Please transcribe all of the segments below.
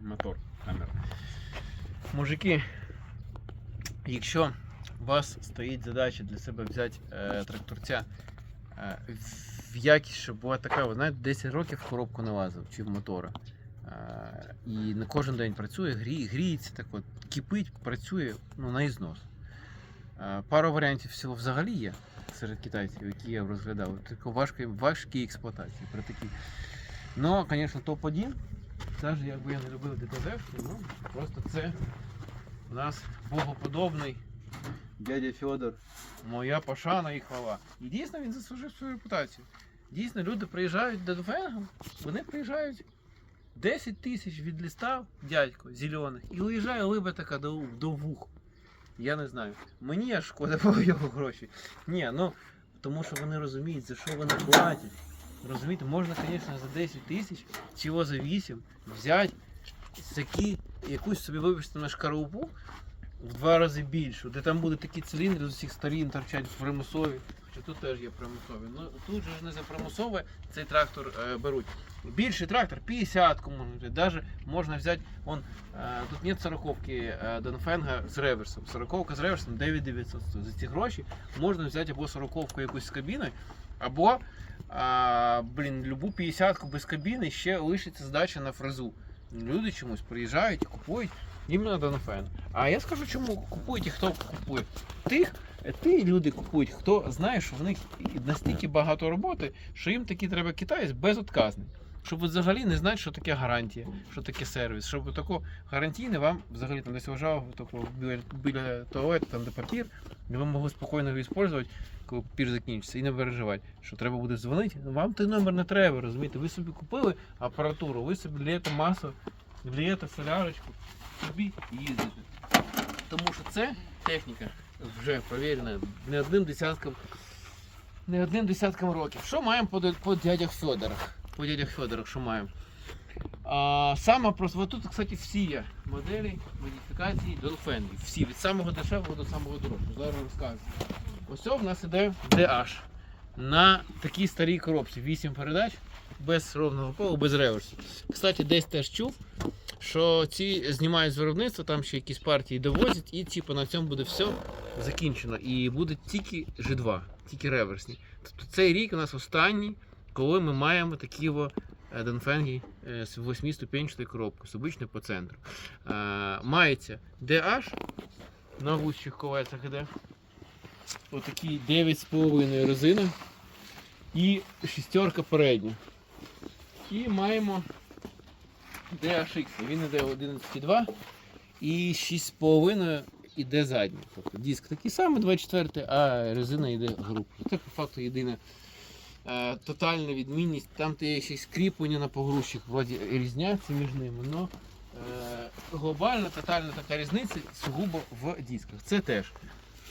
мотор камера. Мужики, якщо у вас стоїть задача для себе взяти е, тракторця е, в якість, щоб була така, ви знаєте, 10 років в коробку не лазив чи в мотора. Е, і не кожен день працює, гріє, гріється так от, кипить, працює ну, на ізнос. Е, Пару варіантів всього взагалі є серед китайців, які я розглядав. Тільки важкі, важкі експлуатації при такій. Ну, звісно, топ-1. Навіть якби я не любив ДТЗ, ну просто це у нас богоподобний дядя Федор. Моя пошана і хвала. І дійсно він заслужив свою репутацію. Дійсно, люди приїжджають до Фенгам, вони приїжджають 10 тисяч від ліста, дядько, зелених, і уїжджає либа така до, до вух. Я не знаю. Мені аж шкода було його гроші. Ні, ну тому що вони розуміють, за що вони платять. Розумієте, можна, звісно, за 10 тисяч чи за 8 взяти такі, якусь собі вибачте на шкарупу в два рази більшу, де там будуть такі циліндри з усіх сторін торчать примусові. Хоча тут теж є примусові. Ну тут же ж не за примусове цей трактор е, беруть. Більший трактор 50 можна взяти. Даже можна взяти, он, е, тут нет 40-ки е, Донфенга з реверсом. 40 з реверсом 9900. За ці гроші можна взяти або 40-ку якусь з кабіною, або а, блін, любу 50-ку без кабіни ще лишиться здача на фрезу. Люди чомусь приїжджають купують іменно Донофен. А я скажу, чому купують і хто купує. Тих, ті люди купують, хто знає, що в них настільки багато роботи, що їм таки треба китаєць безотказний. Щоб ви взагалі не знати, що таке гарантія, що таке сервіс, щоб тако гарантійне вам взагалі там десь лежав тако, біля, біля туалету, там де папір, де ви могли спокійно його використовувати, коли папір закінчиться, і не переживати, що треба буде дзвонити. Вам той номер не треба, розумієте? Ви собі купили апаратуру, ви собі лієте масу, лієте солярочку, собі їздите. Тому що це техніка вже провірена не одним десятком, не одним десятком років. Що маємо по, по дядях Федорах? По дядях Федорах, що маємо? А, саме просто, тут, кстати, всі є моделі, модифікації Dolphin. Всі, від самого дешевого до самого дорогого. Зараз розказую. Ось о, в нас іде DH. На такій старій коробці. 8 передач, без ровного полу, без реверсу. Кстати, десь теж чув, що ці знімають з виробництва, там ще якісь партії довозять, і типу, на цьому буде все закінчено. І буде тільки G2, тільки реверсні. Тобто цей рік у нас останній, коли ми маємо такі е, Донфенги е, з 8-ступенчатою коробкою, з обичною по центру. Е, Мається DH на вущих колесах іде. Отакий 9,5 резина і шістерка передня. І маємо DHX. Він йде 11,2 і 6,5 іде задній. Тобто диск такий самий 24, а резина йде група. Це по факту єдина е, тотальна відмінність. Там є ще й скріплення на погрузчик, вроді різняться між ними, але е, глобальна тотальна така різниця сугубо в дисках. Це теж.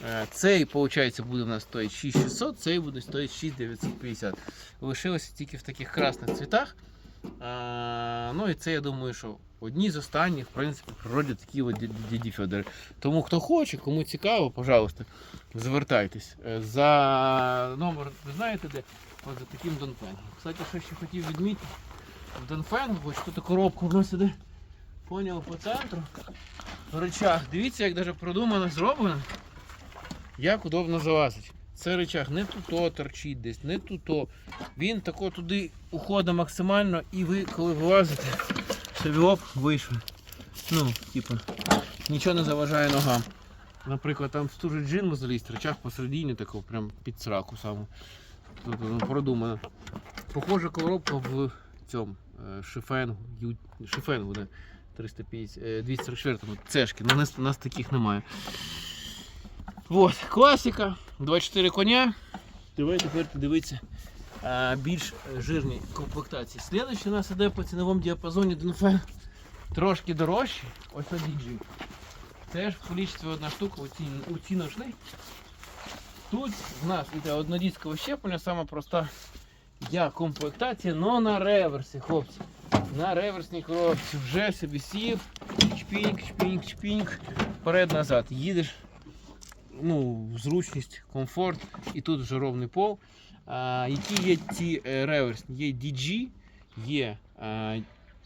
Е, Цей, виходить, буде у нас стоїть 6600, цей буде стоїть 6950. Лишилося тільки в таких красних цвітах. А, ну і це я думаю, що одні з останніх, в принципі, в природі такі діді Федори. Тому хто хоче, кому цікаво, пожалуйста, звертайтесь. Е, За номер, ви знаєте де? От за таким Донфенгом. Кстати, що ще хотів відмітити, в Донфенгу, ось тут коробка в нас іде, поняв по центру. Речах. Дивіться, як даже продумано зроблено, як удобно залазить. Це речах не тут торчить десь, не тут. Він тако туди уходить максимально, і ви, коли вилазите, собі оп, вийшли. Ну, типу, нічого не заважає ногам. Наприклад, там в ту же джинму залізти, речах посередині такого, прям під сраку саму. Тут продумано. Похожа коробка в цьому е, шифенгу, шифенгу, де 350, е, 244 цешки. У нас, нас таких немає. Вот, класика, 24 коня. Давай тепер подивитися а, більш е, жирні комплектації. Слідуючий у нас іде по ціновому діапазоні Донфен трошки дорожчий. Ось на DG. Теж в кількості одна штука у ці. Тут в нас іде однодіскове щеплення, сама проста я комплектація, но на реверсі, хлопці. На реверсній коробці вже собі сів, чпіньк, чпіньк, чпіньк, вперед-назад. Їдеш ну, зручність, комфорт і тут вже ровний пол. А, які є ці е, реверсні? Є DG, є а,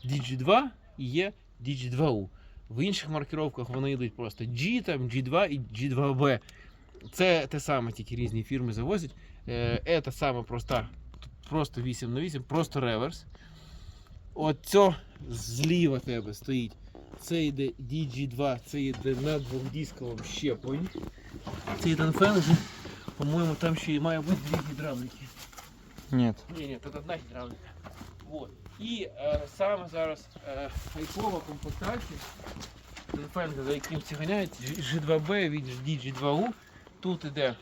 DG2 і є DG2U. В інших маркировках вони йдуть просто G, там, G2 і G2B. Це те саме, тільки різні фірми завозять. Е, Це саме проста, просто 8 на 8, просто реверс. Оцьо зліва тебе стоїть. Це йде DG2, це йде на двохдисковому щепленні. Цей Донфен вже, по-моєму, там ще й має бути дві гідравліки. Нет. Ні, ні, тут одна гідравліка. Вот. І е, саме зараз е, комплектація Донфенга, за яким всі ганяють, G2B від DG2U. Тут іде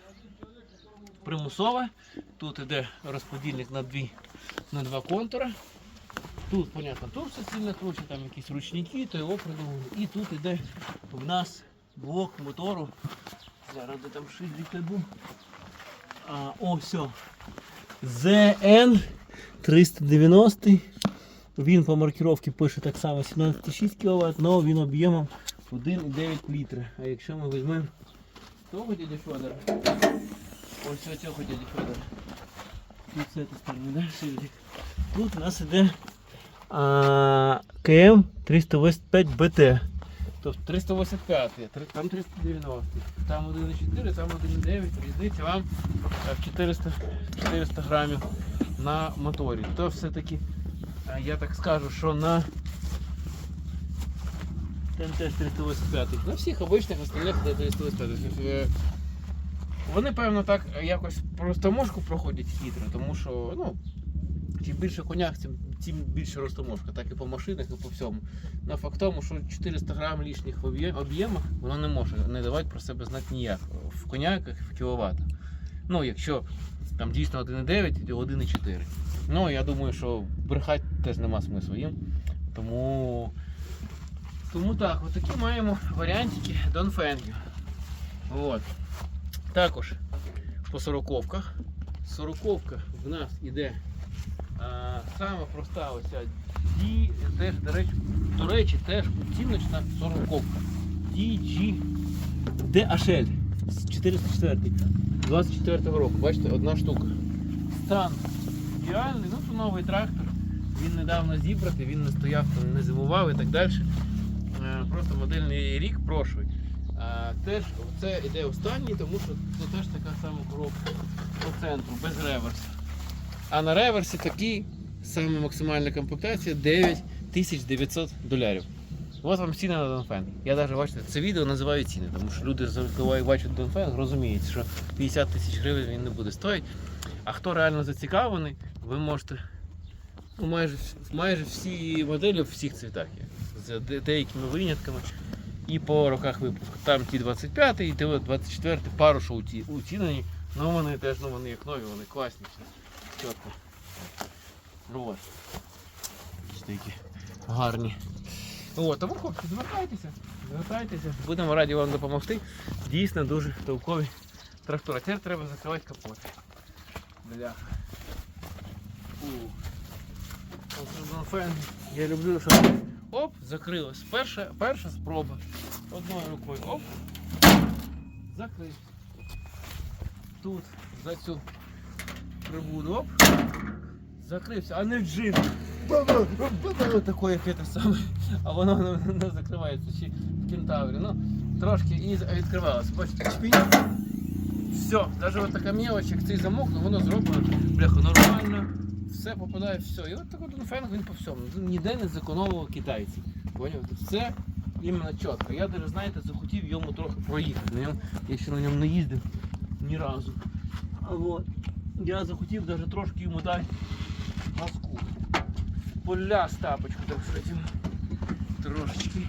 примусове, тут іде розподільник на, дві, на два контура. Тут, понятно, тут все сильно круче, там якісь ручники, то його придумали. І тут іде в нас блок мотору. Зараз де там шильдик був. А, о, все. ZN 390. Він по маркировці пише так само 17,6 кВт, але він об'ємом 1,9 літра. А якщо ми візьмемо того дядя Федора, ось цього дядя Федора. Тут з цієї сторони, да, шильдик. Тут у нас іде КМ 385 БТ. Тобто 385, там 390, там 1,4, там 1,9, різниця вам в 400, 400 грамів на моторі. То все-таки, е, я так скажу, що на ТНТ 385, на всіх обичних остальних 385. Е, Вони, певно, так якось простомошку проходять хитро, тому що, ну, чим більше конях, тим, тим більше розтоможка, так і по машинах, і по всьому. На факт тому, що 400 грам лишніх в об'ємах воно не може не давати про себе знати ніяк в коняках в кіловатах. Ну, якщо там дійсно 1,9 і 1,4. Ну, я думаю, що брехати теж нема смислу їм. Тому, тому так, отакі маємо варіантики Донфенгів. От. Також по сороковках. Сороковка в нас іде а, саме проста оця D, теж, до речі, до речі, теж оціночна сороковка. DG DHL 404 24 року. Бачите, одна штука. Стан ідеальний, ну це новий трактор. Він недавно зібратий, він не стояв, там, не зимував і так далі. Просто модельний рік прошлий. Теж це іде останній, тому що це теж така сама коробка по центру, без реверсу. А на реверсі такий саме максимальна комплектація 9900 долярів. Ось вам ціни на Донфен. Я навіть бачите, це відео називаю ціни, тому що люди, коли бачать Донфен, розуміють, що 50 тисяч гривень він не буде стоїти. А хто реально зацікавлений, ви можете ну, майже, майже всі моделі в всіх цвітах є. З деякими винятками. І по роках випуску. Там ті 25 і ті 24 пару що уці- уцінені. Ну вони теж ну, вони як нові, вони класні. Чітко. Ну от. Які гарні. От, тому хлопці, звертайтеся, звертайтеся, будемо раді вам допомогти. Дійсно дуже толкові трактори. Тепер треба закривати капот. Бляха. Фу. Я люблю, що оп, закрилось. Перша, перша спроба. Одною рукою оп. Закрив. Тут за цю прибуду оп. Закрився, а не в джин. Такое яке те саме. А воно не, не закривається ще в кентаврі. Ну, трошки і відкривалося. Бачите. Все, навіть така мелочь, як цей замок, ну воно зроблено бляха нормально, все попадає, все. І от такий Донфенг він по всьому. Ніде не зекономував китайці. Поняв? Все іменно чітко. Я навіть, знаєте, захотів йому трохи проїхати. На ньому, я ще на ньому не їздив ні разу. А от, я захотів навіть трошки йому дати газку. Поля з тапочку, так сказати. Трошечки.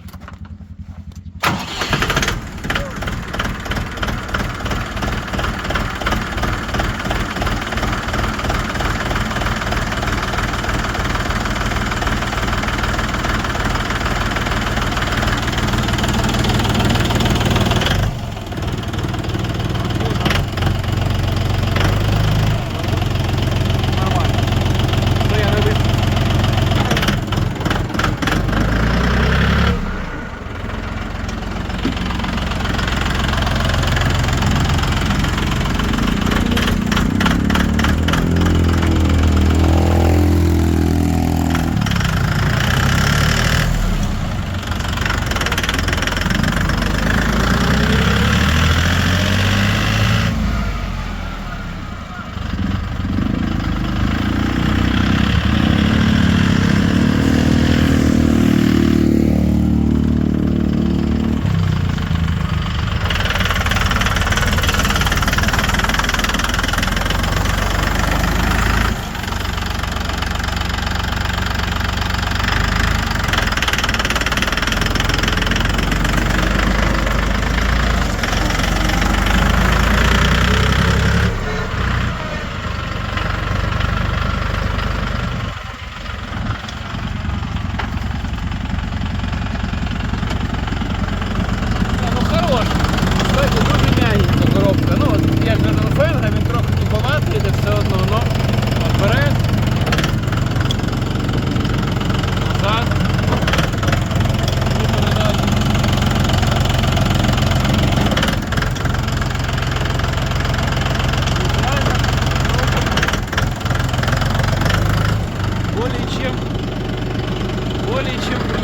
Anatolii'cim.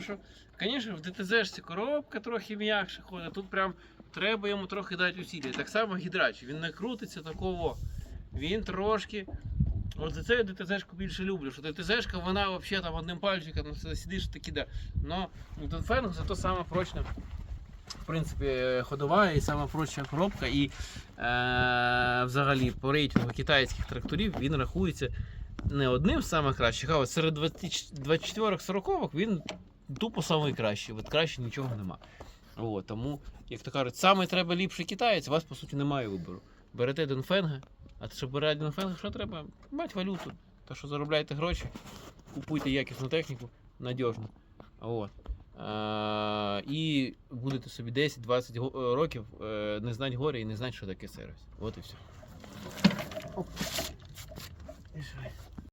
Що, звісно, в ДТЗ коробка трохи м'якше ходить. Тут прям треба йому трохи дати усилля. Так само гідрач, він не крутиться такого. Він трошки. От за це я ДТЗ-шку більше люблю. Що ДТЗ-шка, вона взагалі там одним пальчиком сидиш таки да. Но Донфенг зато саме прочна. В принципі, ходова і сама прочна коробка. І е, взагалі по рейтингу китайських тракторів він рахується не одним з самих кращих, а серед 24-40 він тупо самий. От краще нічого нема. От, тому, як то кажуть, саме треба ліпший китаєць, у вас по суті немає вибору. Берете Донфенга, а щоб брати Донфенга, що треба? Мать валюту. То що заробляєте гроші, купуйте якісну техніку, надіжну. От. А, і будете собі 10-20 років е, не знати горя і не знати, що таке сервіс. От і все.